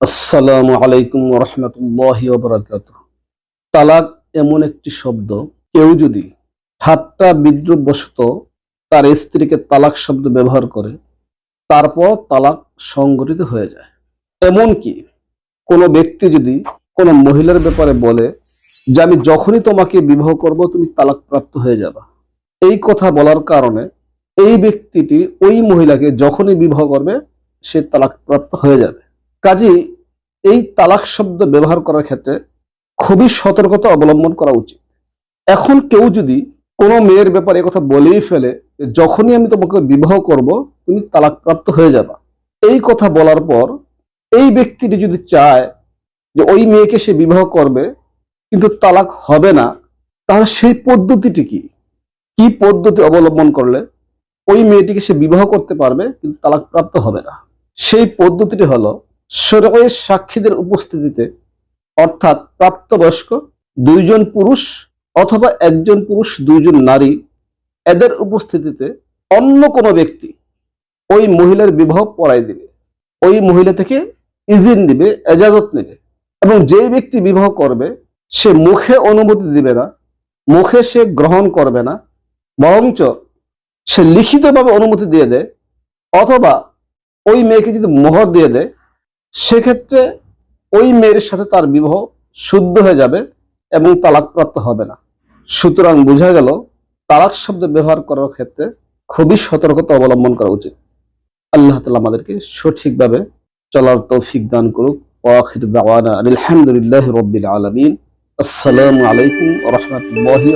আসসালামু আলাইকুম রহমতুল্লাহ বরাকাত তালাক এমন একটি শব্দ, কেউ যদি ঠাট্টা বিদ্রুপ বশত তার স্ত্রীকে তালাক শব্দ ব্যবহার করে তারপর তালাক সংগঠিত হয়ে যায়। এমন কি কোনো ব্যক্তি যদি কোনো মহিলার ব্যাপারে বলে যে, আমি যখনই তোমাকে বিবাহ করব, তুমি তালাক প্রাপ্ত হয়ে যাবা। এই কথা বলার কারণে এই ব্যক্তিটি ওই মহিলাকে যখনই বিবাহ করবে, সে তালাক প্রাপ্ত হয়ে যাবে। কাজেই এই তালাক শব্দ ব্যবহার করার ক্ষেত্রে খুবই সতর্কতা অবলম্বন করা উচিত। এখন কেউ যদি কোনো মেয়ের ব্যাপারে কথা বলেই ফেলে যখনই আমি তোমাকে বিবাহ করব, তুমি তালাক প্রাপ্ত হয়ে যাবা। এই কথা বলার পর এই ব্যক্তিটি যদি চায় যে ওই মেয়েকে সে বিবাহ করবে, কিন্তু তালাক হবে না, তাহলে সেই পদ্ধতিটি কি? কি পদ্ধতি অবলম্বন করলে ওই মেয়েটিকে সে বিবাহ করতে পারবে, কিন্তু তালাক প্রাপ্ত হবে না? সেই পদ্ধতিটি হলো শরীরের সাক্ষীদের উপস্থিতিতে, অর্থাৎ প্রাপ্তবয়স্ক দুইজন পুরুষ অথবা একজন পুরুষ দুইজন নারী, এদের উপস্থিতিতে অন্য কোনো ব্যক্তি ওই মহিলার বিবাহ পড়াই দিবে। ওই মহিলা থেকে ইজিন দিবে, এজাজত নেবে এবং যেই ব্যক্তি বিবাহ করবে, সে মুখে অনুমতি দিবে না, মুখে সে গ্রহণ করবে না, বরঞ্চ সে লিখিতভাবে অনুমতি দিয়ে দেয় অথবা ওই মেয়েকে যদি মোহর দিয়ে দেয় সেক্ষেত্রে ওই মেয়ের সাথে তার বিবাহ শুদ্ধ হয়ে যাবে এবং তালাকপ্রাপ্ত হবে না। সুতরাং বোঝা গেল, তালাক শব্দ ব্যবহার করার ক্ষেত্রে খুবই সতর্কতা অবলম্বন করা উচিত। আল্লাহ তালা আমাদেরকে সঠিকভাবে চলার তৌফিক দান করুক। ওয়াখির দাওয়ানা আলহামদুলিল্লাহ রব্বিল আলমিন। আসসালামু আলাইকুম রহমতুল্লাহি